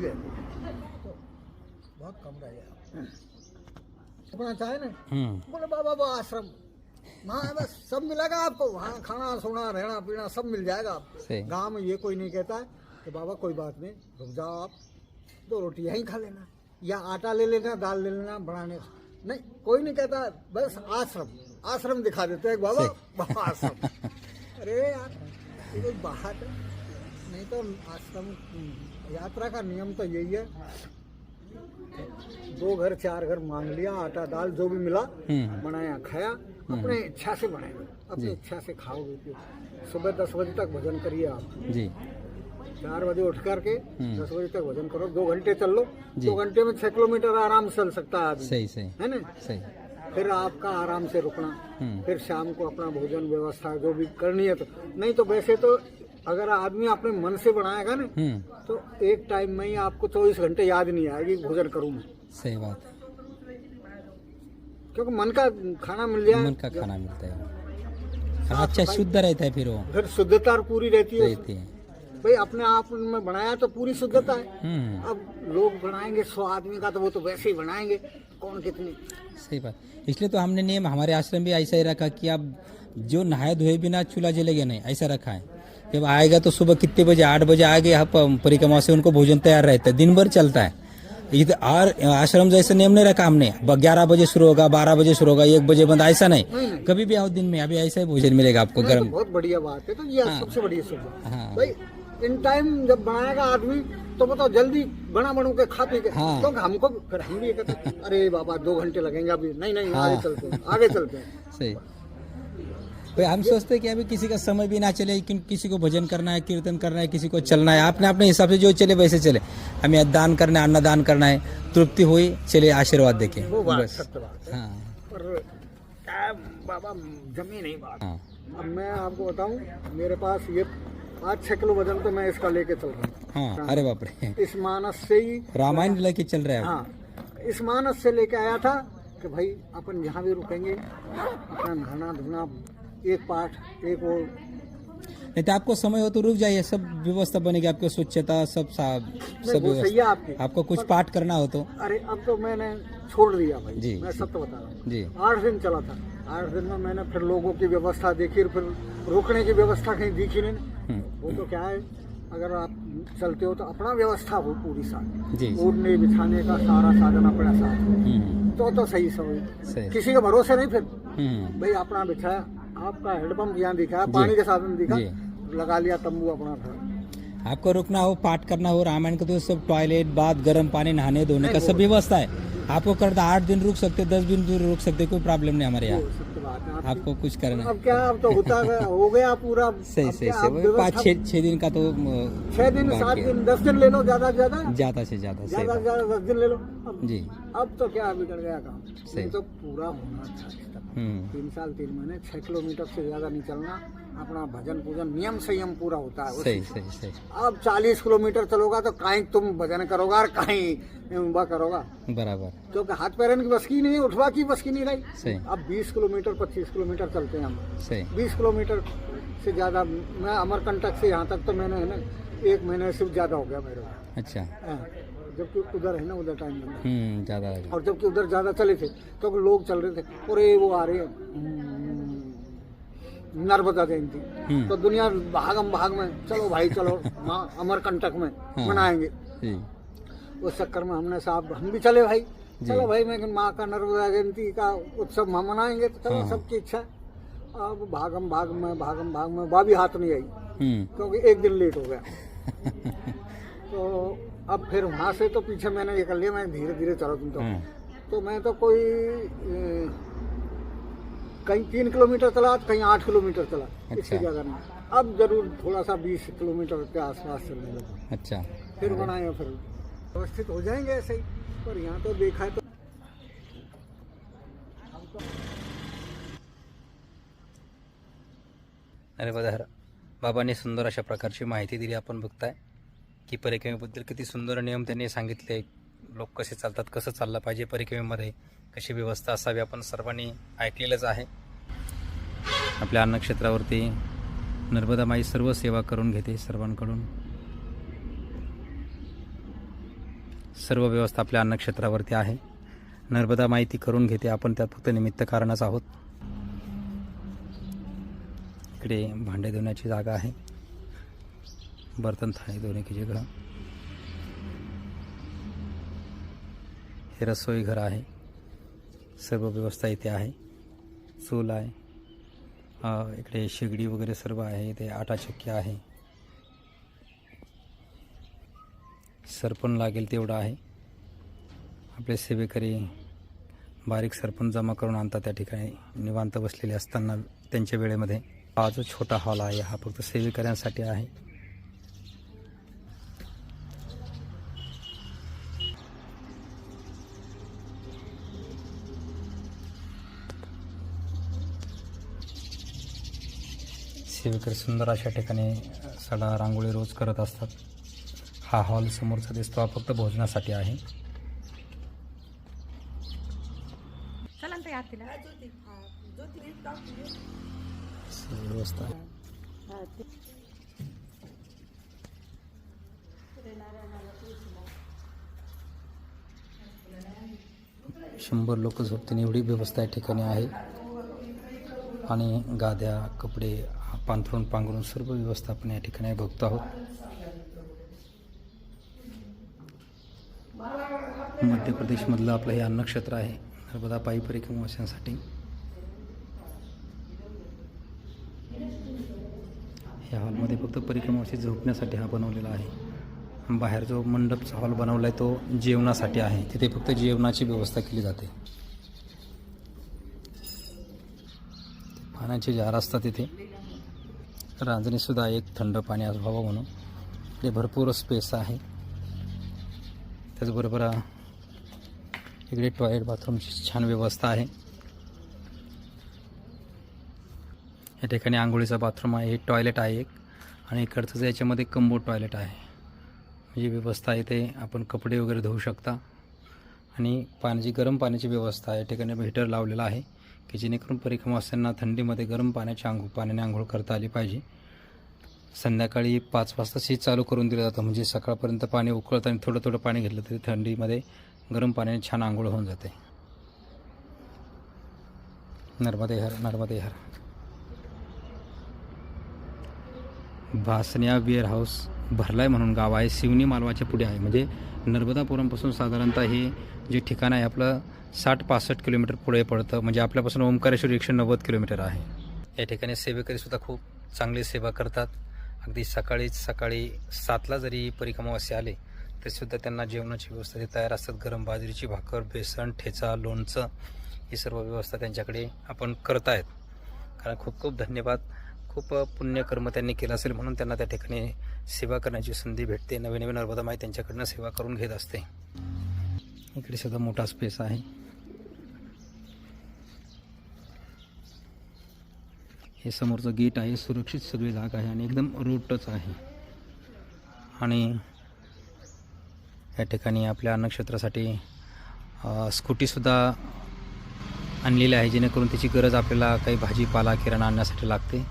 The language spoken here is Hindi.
तो बहुत कम रह गया। अपना चाहे ना? हम्म। बोले बाबा वो आश्रम। वहाँ बस सब मिलेगा आपको। वहाँ खाना सोना रहना पीना सब मिल जाएगा आपको। गाँव में ये कोई नहीं कहता है कि बाबा कोई बात नहीं रुक जाओ आप। दो रोटी यहीं खा लेना। या आटा ले लेना दाल ले लेना बनाने नहीं कोई नहीं कहता बस आश्रम आश्रम दिखा देते हैं बाबा बाबा आश्रम। अरे यार ये बात है? नहीं तो आश्रम यात्रा का नियम तो यही है। दो घर चार घर मांग लिया आटा दाल जो भी मिला हम्म। बनाया खाया अपने इच्छा से बनाएँगे अपनी इच्छा से खाओगे पियो सुबह दस बजे तक भजन करिए आप। जी। चार बजे उठ करके हम्म। दस बजे तक भजन करो। दो घंटे चल लो। दो घंटे में छह किलोमीटर आराम से चल सकता है सही सही। है ना? सही। फिर आपका आराम से रुकना। हम्म। फिर शाम को अपना भोजन व्यवस्था जो भी करनी है तो। नहीं तो वैसे तो अगर आदमी अपने मन से बनाएगा ना हम्म। तो एक टाइम में ही आपको चौबीस घंटे याद नहीं आएगी भोजन करूँ मैं। सही बात। है क्योंकि मन का खाना मिल जाए। मन का खाना मिलता है। और अच्छा शुद्ध रहता है फिर वो। फिर शुद्धता पूरी रहती है। रहती है। भाई अपने आप में बनाया तो पूरी शुद्धता है। हम्म। अब लोग बनाएँगे सौ आदमी का तो वो तो वैसे ही बनाएँगे। कौन कितनी? सही बात। इसलिए तो हमने नियम हमारे आश्रम भी ऐसा ही रखा कि आप जो नहाए धोए बिना चूल्हा जलेगा नहीं ऐसा रखा है। जब आएगा तो सुबह कितने बजे आठ बजे आगे आप परिक्रमा से उनको भोजन तैयार रहता है दिन भर चलता है। इधर और आश्रम जैसे नियम नहीं रखा हमने। ग्यारह बजे शुरू होगा बारह बजे शुरू होगा एक बजे बंद ऐसा नहीं। नहीं, नहीं। कभी भी आओ दिन में अभी ऐसा ही भोजन मिलेगा आपको तो गर्म। बहुत बढ़िया बात है तो ये हाँ। सबसे बढ़िया सुविधा हाँ। भाई इन टाइम जब बनाएगा आदमी तो बताओ जल्दी बना बनू के खा पी के। हाँ। क्योंकि हमको फिर हम भी हैं, अरे बाबा दो घंटे लगेंगे अभी। नहीं नहीं हाँ। आगे चलते आगे चलते हैं। सही। भाई हम सोचते हैं कि अभी किसी का समय भी ना चले लेकिन किसी को भजन करना है कीर्तन करना है किसी को चलना है। आपने अपने हिसाब से जो चले वैसे चले। हमें दान करना है अन्नदान करना है। तृप्ति हुई चले आशीर्वाद देखे। बस। है। हाँ। बाबा जमी नहीं बात। हाँ। अब मैं आपको बताऊँ मेरे पास ये पाँच छह किलो वज़न तो मैं इसका लेके चल रहा हूँ। हाँ अरे बाप रे। इस मानस से ही रामायण लेके चल रहे हैं हाँ। इस मानस से लेके आया था कि भाई अपन जहाँ भी रुकेंगे अपना नहाना धोना एक पाठ एक वो। नहीं तो आपको समय हो तो रुक जाइए सब व्यवस्था बनेगी आपको स्वच्छता सब साफ़ सब सही है व्यवस्था। आपकी। आपको कुछ पाठ करना हो तो। अरे अब तो मैंने छोड़ दिया भाई जी, मैं जी। सत्य बता रहा हूँ। जी। आठ दिन चला था। आठ दिन में मैंने फिर लोगों की व्यवस्था देखी फिर रुकने की व्यवस्था कहीं दिखी नहीं। हम्म, वो तो क्या है अगर आप चलते हो तो अपना व्यवस्था हो पूरी साथ उड़ने बिछाने का सारा साधन अपना साथ। हम्म, तो तो सही समझ किसी के भरोसे नहीं फिर। हम्म, भाई अपना बिछाया। आपका हेडपम्प यहाँ दिखा पानी के साधन दिखा। लगा लिया तंबू अपना था। आपको रुकना हो पाठ करना हो रामायण का तो सब टॉयलेट बाथ गर्म पानी नहाने धोने का सब व्यवस्था है। आपको करता आठ दिन रुक सकते दस दिन दूर रुक सकते कोई प्रॉब्लम नहीं हमारे यहाँ। आपकी। आपको कुछ करना अब क्या अब तो होता हो गया पूरा। सही सही सही। पाँच छः छः दिन का तो छह दिन सात दिन दस दिन ले लो ज़्यादा से ज़्यादा। ज़्यादा से ज़्यादा ज़्यादा से ज़्यादा दस दिन ले लो। जी। अब तो क्या बिगड़ गया काम। सही। तो पूरा होना। हम्म तीन साल तीन महीने छह किलोमीटर से ज़्यादा नहीं चलना अपना भजन पूजन नियम संयम पूरा होता है। सही सही सही। अब चालीस किलोमीटर चलोगा तो कहीं तुम भजन करोगा और कहीं उम्बा करोगा। बराबर। क्योंकि हाथ पैरन की बस की नहीं उठवा की बस की नहीं रही। अब 20 किलोमीटर 25 किलोमीटर चलते हैं हम। बीस किलोमीटर से ज़्यादा मैं अमरकंटक से यहाँ तक तो मैंने है ना एक महीने से ज़्यादा हो गया मेरे अच्छा। हाँ, जबकि उधर है ना उधर टाइम लगा हम्म ज़्यादा लगा और जबकि उधर ज़्यादा चले थे तो लोग चल रहे थे और ये वो आ रहे हैं। हम्म, नर्मदा जयंती। हम्म। तो दुनिया भागम भाग में चलो भाई चलो माँ अमरकंटक में हाँ। मनाएँगे। उस चक्कर में हमने साहब हम भी चले भाई। चलो भाई मैं माँ का नर्मदा जयंती का उत्सव हम मनाएँगे तो चलो हाँ। सबकी इच्छा। अब भागम भाग में भागम भाग में भाभी हाथ नहीं आई। क्योंकि एक दिन लेट हो गया। तो अब फिर वहाँ से तो पीछे मैंने ये कर लिया मैं धीरे धीरे चला तुम तो। हम्म, तो मैं तो कोई ए, कहीं तीन किलोमीटर चला कहीं आठ किलोमीटर चला अच्छा। इससे ज़्यादा नहीं। अब ज़रूर थोड़ा सा बीस किलोमीटर के आसपास चलने लगा। अच्छा। फिर बनाए फिर व्यवस्थित हो जाएँगे ऐसे ही। पर यहाँ तो देखा है तो अरे बघा बाबांनी सुंदर अशा प्रकारची माहिती दिली आपण बघताय. की परिक्रमेबद्दल किती सुंदर नियम त्यांनी सांगितले लोक कसे चालतात कसं चाललं पाहिजे परिक्रमेमध्ये कशी व्यवस्था असावी आपण सर्वांनी ऐकलेलंच आहे. आपल्या अन्नक्षेत्रावरती नर्मदा माई सर्व सेवा करून घेते सर्वांकडून. सर्व व्यवस्था आपल्या अन्नक्षेत्रावरती आहे. नर्मदा माहिती करून घेते आपण त्यात फक्त निमित्त कारणच आहोत. इकडे भांडे धुण्याची जागा आहे. बर्तन थाळी धुणे की जगह। हे रसोई घर आहे सर्व व्यवस्था इथे आहे चूल आहे इकडे शेगडी वगैरे सर्व आहे इथे आटा चक्की आहे सरपण लागेल तेवढं आहे. आपले सेवेकरी बारीक सरपण जमा करून आणतात त्या ठिकाणी निवांत बसलेले असताना त्यांच्या वेळेमध्ये. हा जो छोटा हॉल आहे हा फक्त सेवेकऱ्यांसाठी आहे. सेवेकरी सुंदर अशा ठिकाणी सडा रांगोळी रोज करत असतात. हा हॉल समोरचा दिसतो हा फक्त भोजनासाठी आहे. व्यवस्था. शंभर लोक झोपतील. एवढी व्यवस्था या ठिकाणी आहे. आणि गाद्या कपडे पांथरून पांघरून सर्व व्यवस्था आपण या ठिकाणी बघतो आहोत. मध्य प्रदेशमधलं आपलं हे अन्नक्षेत्र आहे. नर्मदा पायी परिक्रमाशांसाठी या हॉलमध्ये फक्त परिक्रमाशी झोपण्यासाठी हा बनवलेला आहे. बाहेर जो मंडपचा हॉल बनवला आहे तो जेवणासाठी आहे. तिथे फक्त जेवणाची व्यवस्था केली जाते. पाण्याचे जार असतात तिथे. रांजणीसुद्धा एक थंड पाणी व्हावं म्हणून. इकडे भरपूर स्पेस आहे. त्याचबरोबर इकडे टॉयलेट बाथरूमची छान व्यवस्था आहे. या ठिकाणी आंघोळीचा बाथरूम आहे टॉयलेट आहे एक. आणि इकडचं याच्यामध्ये कंबो टॉयलेट आहे. म्हणजे व्यवस्था आहे ते आपण कपडे वगैरे धुवू शकता. आणि पाण्याची गरम पाण्याची व्यवस्था आहे या ठिकाणी हीटर लावलेला आहे. की जेणेकरून परिक्रमास्यांना थंडीमध्ये गरम पाण्याची आंघोळ पाण्याने आंघोळ करता आली पाहिजे. संध्याकाळी पाच वाजता शीत चालू करून दिलं जातं. म्हणजे सकाळपर्यंत पाणी उकळतं आणि थोडं थोडं पाणी घेतलं तरी थंडीमध्ये गरम पाण्याने छान आंघोळ होऊन जाते. नर्मदे हर नर्मदे हर. भासण्या बिअर हाऊस भरलाय म्हणून गाव आहे. शिवनी मालवाच्या पुढे आहे. म्हणजे नर्मदापुरमपासून साधारणतः हे जे ठिकाण आहे आपलं साठ पासष्ट किलोमीटर पुढे पडतं. म्हणजे आपल्यापासून ओंकारेश्वर एकशे नव्वद किलोमीटर आहे. या ठिकाणी सेवेकरीसुद्धा खूप चांगली सेवा करतात. अगदी सकाळीच सकाळी सातला जरी परिक्रमावासी आले तरीसुद्धा त्यांना जेवणाची व्यवस्था ते तयार असतात. गरम बाजरीची भाकर बेसन ठेचा लोणचं ही सर्व व्यवस्था त्यांच्याकडे आपण करत आहेत. कारण खूप खूप धन्यवाद. खूप पुण्यकर्म त्यांनी केलं असेल म्हणून त्यांना त्या ठिकाणी सेवा करण्याची संधी भेटते. नवीन नवीन नर्मदा माई त्यांच्याकडनं सेवा करून घेत असते. इकडे सुद्धा मोठा स्पेस आहे. हे समोरचं गेट आहे सुरक्षित सगळी जागा आहे आणि एकदम रोडच आहे. आणि या ठिकाणी आपल्या अन्नक्षेत्रासाठी स्कूटीसुद्धा आणलेली आहे जेणेकरून त्याची गरज आपल्याला काही भाजीपाला किराणा आणण्यासाठी लागते.